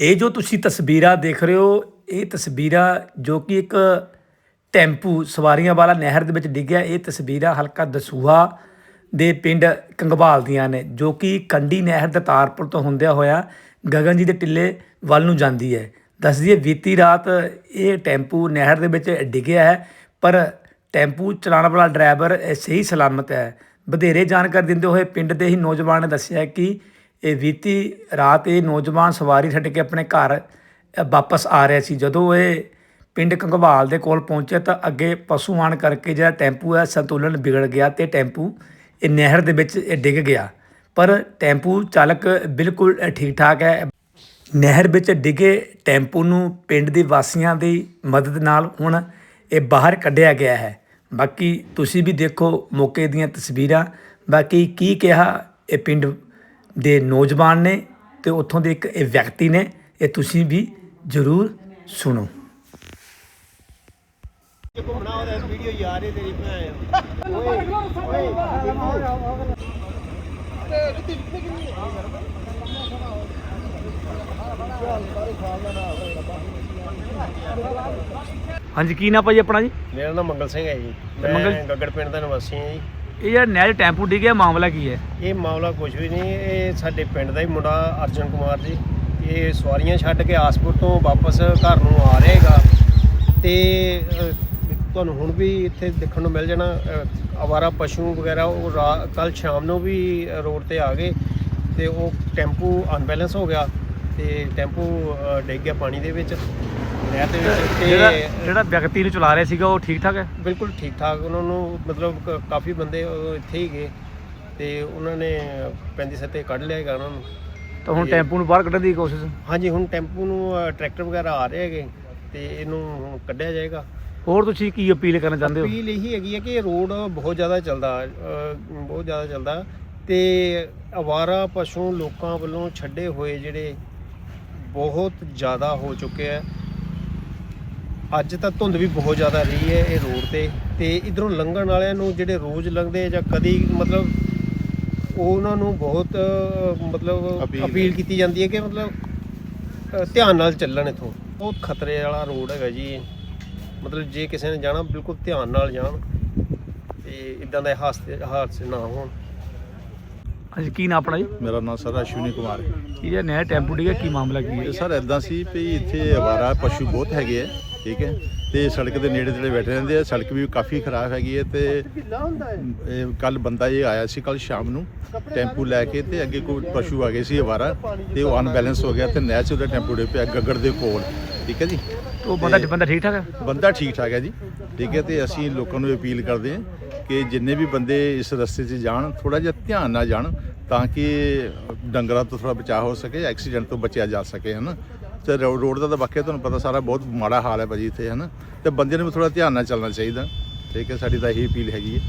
ਇਹ ਜੋ ਤੁਸੀਂ ਤਸਵੀਰਾਂ ਦੇਖ ਰਹੇ ਹੋ, ਇਹ ਤਸਵੀਰਾਂ ਜੋ ਕਿ ਇੱਕ ਟੈਂਪੂ ਸਵਾਰੀਆਂ ਵਾਲਾ ਨਹਿਰ ਦੇ ਵਿੱਚ ਡਿੱਗਿਆ, ਇਹ ਤਸਵੀਰਾਂ ਹਲਕਾ ਦਸੂਹਾ ਦੇ ਪਿੰਡ ਕੰਗਵਾਲ ਦੀਆਂ ਨੇ, ਜੋ ਕਿ ਕੰਡੀ ਨਹਿਰ ਦਤਾਰਪੁਰ ਤੋਂ ਹੁੰਦਿਆ ਹੋਇਆ ਗਗਨ ਜੀ ਦੇ ਟਿੱਲੇ ਵੱਲ ਨੂੰ ਜਾਂਦੀ ਹੈ। ਦੱਸਦੀ ਦਈਏ, ਬੀਤੀ ਰਾਤ ਇਹ ਟੈਂਪੂ ਨਹਿਰ ਦੇ ਵਿੱਚ ਡਿੱਗਿਆ ਹੈ, ਪਰ ਟੈਂਪੂ ਚਲਾਉਣ ਵਾਲਾ ਡਰਾਈਵਰ ਸਹੀ ਸਲਾਮਤ ਹੈ। ਵਧੇਰੇ ਜਾਣਕਾਰੀ ਦਿੰਦੇ ਹੋਏ ਪਿੰਡ ਦੇ ਹੀ ਨੌਜਵਾਨ ਨੇ ਦੱਸਿਆ ਕਿ ਇਹ ਬੀਤੀ ਰਾਤ ਇਹ ਨੌਜਵਾਨ ਸਵਾਰੀ ਛੱਡ ਕੇ ਆਪਣੇ ਘਰ ਵਾਪਸ ਆ ਰਿਹਾ ਸੀ। ਜਦੋਂ ਇਹ ਪਿੰਡ ਕੰਗਵਾਲ ਦੇ ਕੋਲ ਪਹੁੰਚੇ ਤਾਂ ਅੱਗੇ ਪਸ਼ੂ ਆਣ ਕਰਕੇ ਜਿਹੜਾ ਟੈਂਪੂ ਹੈ, ਸੰਤੁਲਨ ਵਿਗੜ ਗਿਆ ਤੇ ਟੈਂਪੂ ਇਹ ਨਹਿਰ ਦੇ ਵਿੱਚ ਇਹ ਡਿੱਗ ਗਿਆ। ਪਰ ਟੈਂਪੂ ਚਾਲਕ ਬਿਲਕੁਲ ਠੀਕ ਠਾਕ ਹੈ। ਨਹਿਰ ਵਿੱਚ ਡਿੱਗੇ ਟੈਂਪੂ ਨੂੰ ਪਿੰਡ ਦੇ ਵਾਸੀਆਂ ਦੀ ਮਦਦ ਨਾਲ ਹੁਣ ਇਹ ਬਾਹਰ ਕੱਢਿਆ ਗਿਆ ਹੈ। ਬਾਕੀ ਤੁਸੀਂ ਵੀ ਦੇਖੋ ਮੌਕੇ ਦੀਆਂ ਤਸਵੀਰਾਂ। ਬਾਕੀ ਕੀ ਕਿਹਾ ਇਹ ਪਿੰਡ ਦੇ ਨੌਜਵਾਨ ਨੇ ਤੇ ਉੱਥੋਂ ਦੇ ਇੱਕ ਇਹ ਵਿਅਕਤੀ ਨੇ ਇਹ ਤੁਸੀਂ ਵੀ ਜ਼ਰੂਰ ਸੁਣੋ। ਘੁੰਮਣਾ ਉਹਦਾ ਵੀਡੀਓ ਯਾਰ ਹੀ ਤੇਰੀ ਭੈਣ ਓਏ ਓਏ ਹਾਂਜੀ ਕੀ ਨਾ ਭਾਈ ਆਪਣਾ ਜੀ? ਮੇਰਾ ਨਾਮ ਮੰਗਲ ਸਿੰਘ ਹੈ ਜੀ। ਮੈਂ ਮੰਗਲ- ਗੱਗੜ ਪਿੰਡ ਦਾ ਨਿਵਾਸੀ ਹਾਂ ਜੀ। ਇਹ ਜਿਹੜਾ ਨਹਿਰ ਟੈਂਪੂ ਡਿੱਗਿਆ ਮਾਮਲਾ ਕੀ ਹੈ? ਇਹ ਮਾਮਲਾ ਕੁਝ ਵੀ ਨਹੀਂ ਇਹ ਸਾਡੇ ਪਿੰਡ ਦਾ ਹੀ ਮੁੰਡਾ ਅਰਜਨ ਕੁਮਾਰ ਜੀ। ਇਹ ਸਵਾਰੀਆਂ ਛੱਡ ਕੇ ਆਸਪੁਰ ਤੋਂ ਵਾਪਸ ਘਰ ਨੂੰ ਆ ਰਿਹਾ ਹੈਗਾ। ਤੇ ਅ, ਤੁਹਾਨੂੰ ਹੁਣ ਵੀ ਇੱਥੇ ਦੇਖਣ ਨੂੰ ਮਿਲ ਜਾਣਾ ਅ, ਅਵਾਰਾ ਪਸ਼ੂ ਵਗੈਰਾ ਉਹ ਕੱਲ ਸ਼ਾਮ ਨੂੰ ਵੀ ਰੋਡ ਤੇ ਆ ਗਏ। ਤੇ ਉਹ ਟੈਂਪੂ ਅਨਬੈਲੈਂਸ ਹੋ ਗਿਆ। ਤੇ ਟੈਂਪੂ ਅ, ਡਿੱਗ ਗਿਆ ਪਾਣੀ ਦੇ ਵਿੱਚ। ਨਹਿਰ ਦੇ ਵਿੱਚ ਜਿਹੜਾ ਤੇ ਜਿਹੜਾ ਵਿਅਕਤੀ ਨੂੰ ਚਲਾ ਰਿਹਾ ਸੀਗਾ ਉਹ ਠੀਕ ਠਾਕ ਹੈ? ਬਿਲਕੁਲ ਠੀਕ ਠਾਕ। ਉਹਨਾਂ ਨੂੰ ਮਤਲਬ ਕ- ਕਾਫੀ ਬੰਦੇ ਉਹ ਇੱਥੇ ਹੀ ਗਏ ਤੇ ਉਹਨਾਂ ਨੇ ਪੈਂਦੀ ਸੱਤੇ ਕੱਢ ਲਿਆ ਹੈਗਾ ਉਹਨਾਂ ਨੂੰ। ਤਾਂ ਹੁਣ ਟੈਂਪੂ ਨੂੰ ਬਾਹਰ ਕੱਢਣ ਦੀ ਕੋਸ਼ਿਸ਼ ਹਾਂਜੀ ਹੁਣ ਟੈਂਪੂ ਨੂੰ ਅ, ਟਰੈਕਟਰ ਵਗੈਰਾ ਆ ਰਹੇ ਹੈਗੇ ਤੇ ਇਹਨੂੰ ਹੁਣ ਕੱਢਿਆ ਜਾਏਗਾ। ਹੋਰ ਤੁਸੀਂ ਕੀ ਅਪੀਲ ਕਰਨਾ ਚਾਹੁੰਦੇ ਹੋ? ਅਪੀਲ ਇਹੀ ਹੈਗੀ ਹੈ ਕਿ ਇਹ ਰੋਡ ਬਹੁਤ ਜ਼ਿਆਦਾ ਚੱਲਦਾ ਅ, ਬਹੁਤ ਜ਼ਿਆਦਾ ਚੱਲਦਾ ਤੇ ਅਵਾਰਾ ਪਸ਼ੂ ਲੋਕਾਂ ਵੱਲੋਂ ਛੱਡੇ ਹੋਏ ਜਿਹੜੇ ਬਹੁਤ ਜ਼ਿਆਦਾ ਹੋ ਚੁੱਕੇ ਆ ਅੱਜ ਤਾਂ ਧੁੰਦ ਵੀ ਬਹੁਤ ਜ਼ਿਆਦਾ ਰਹੀ ਹੈ ਇਹ ਰੋਡ ਤੇ ਤੇ ਇਧਰੋਂ ਲੰਘਣ ਵਾਲਿਆਂ ਨੂੰ ਜਿਹੜੇ ਰੋਜ਼ ਲੰਘਦੇ ਜਾਂ ਕਦੀ ਮਤਲਬ ਉਹਨਾਂ ਨੂੰ ਬਹੁਤ ਮਤਲਬ ਅਪੀਲ ਕੀਤੀ ਜਾਂਦੀ ਹੈ ਕਿ ਮਤਲਬ ਧਿਆਨ ਨਾਲ ਚੱਲਣ ਇਥੋਂ। ਬਹੁਤ ਖਤਰੇ ਵਾਲਾ ਰੋਡ ਹੈਗਾ ਜੀ। ਮਤਲਬ ਜੇ ਕਿਸੇ ਨੇ ਜਾਣਾ ਬਿਲਕੁਲ ਧਿਆਨ ਨਾਲ ਜਾਣ ਤੇ ਇਦਾਂ ਦੇ ਹਾਦਸੇ ਹਾਦਸੇ ਨਾ ਹੋਣ। ਹਾਂਜੀ ਕੀ ਨਾ ਆਪਣਾ ਜੀ? ਮੇਰਾ ਨਾਮ ਸਰ ਅਸ਼ਵਨੀ ਕੁਮਾਰ ਹੈ। ਇਹ ਨਹਿਰ ਟੈਂਪੂ ਡਿੱਗਿਆ ਕੀ ਮਾਮਲਾ ਕੀ ਹੈ? ਸਰ ਇਦਾਂ ਸੀ ਵੀ ਇੱਥੇ ਅਵਾਰਾ ਪਸ਼ੂ ਬਹੁਤ ਹੈਗੇ ਆ। ਠੀਕ ਹੈ? ਤੇ ਸੜਕ ਦੇ ਨੇੜੇ ਤੇੜੇ ਬੈਠੇ ਰਹਿੰਦੇ ਆ। ਸੜਕ ਵੀ ਕਾਫੀ ਖਰਾਬ ਹੈਗੀ ਹੈ ਤੇ ਕੱਲ ਬੰਦਾ ਇਹ ਆਇਆ ਸੀ ਕੱਲ ਸ਼ਾਮ ਨੂੰ ਟੈਂਪੂ ਲੈ ਕੇ ਤੇ ਅੱਗੇ ਕੋਈ ਪਸ਼ੂ ਆ ਗਏ ਸੀ ਅਵਾਰਾ ਤੇ ਉਹ ਅਨਬੈਲੈਂਸ ਹੋ ਗਿਆ ਤੇ ਨਹਿਰ 'ਚ ਉਹਦਾ ਟੈਂਪੂ ਡੇ ਪਿਆ ਗੱਗੜ ਦੇ ਕੋਲ। ਠੀਕ ਹੈ ਜੀ? ਉਹ ਬੰਦਾ ਬੰਦਾ ਠੀਕ ਠਾਕ ਹੈ? ਬੰਦਾ ਠੀਕ ਠਾਕ ਹੈ ਜੀ। ਠੀਕ ਹੈ ਤੇ ਅਸੀਂ ਲੋਕਾਂ ਨੂੰ ਅਪੀਲ ਕਰਦੇ ਹਾਂ ਕਿ ਜਿੰਨੇ ਵੀ ਬੰਦੇ ਇਸ ਰਸਤੇ 'ਚ ਜਾਣ ਥੋੜਾ ਜਿਹਾ ਧਿਆਨ ਨਾਲ ਜਾਣ ਤਾਂ ਕਿ ਡੰਗਰਾਂ ਤੋਂ ਥੋੜਾ ਬਚਾਅ ਹੋ ਸਕੇ ਐਕਸੀਡੈਂਟ ਤੋਂ ਬਚਿਆ ਜਾ ਸਕੇ ਹਨਾ ਤੇ ਰੋ- ਰੋਡ ਦਾ ਤਾਂ ਵਾਕਿਆ ਤੁਹਾਨੂੰ ਪਤਾ ਸਾਰਾ ਬਹੁਤ ਮਾੜਾ ਹਾਲ ਹੈ ਭਾਜੀ ਇੱਥੇ, ਹਨਾ? ਤੇ ਬੰਦੇ ਨੂੰ ਵੀ ਥੋੜਾ ਧਿਆਨ ਨਾਲ ਚੱਲਣਾ ਚਾਹੀਦਾ। ਠੀਕ ਹੈ, ਸਾਡੀ ਤਾਂ ਇਹੀ ਅਪੀਲ ਹੈਗੀ ਹੈ।